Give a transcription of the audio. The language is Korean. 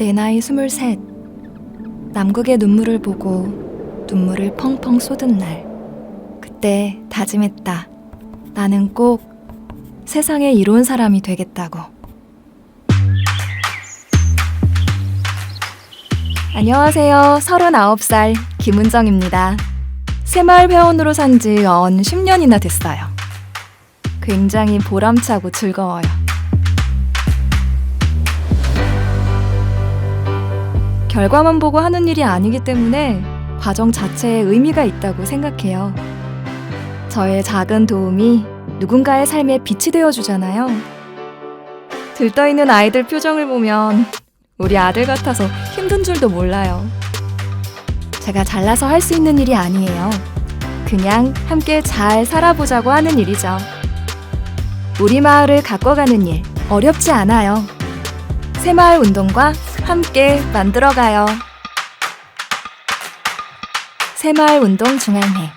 내 나이 스물셋. 남극의 눈물을 보고 눈물을 펑펑 쏟은 날. 그때 다짐했다. 나는 꼭 세상에 이로운 사람이 되겠다고. 안녕하세요. 39살 김은정입니다. 새마을 회원으로 산 지 언 10년이나 됐어요. 굉장히 보람차고 즐거워요. 결과만 보고 하는 일이 아니기 때문에 과정 자체에 의미가 있다고 생각해요. 저의 작은 도움이 누군가의 삶에 빛이 되어 주잖아요. 들떠있는 아이들 표정을 보면 우리 아들 같아서 힘든 줄도 몰라요. 제가 잘나서 할 수 있는 일이 아니에요. 그냥 함께 잘 살아보자고 하는 일이죠. 우리 마을을 가꿔가는 일 어렵지 않아요. 새마을 운동과 함께 만들어가요. 새마을 운동 중앙회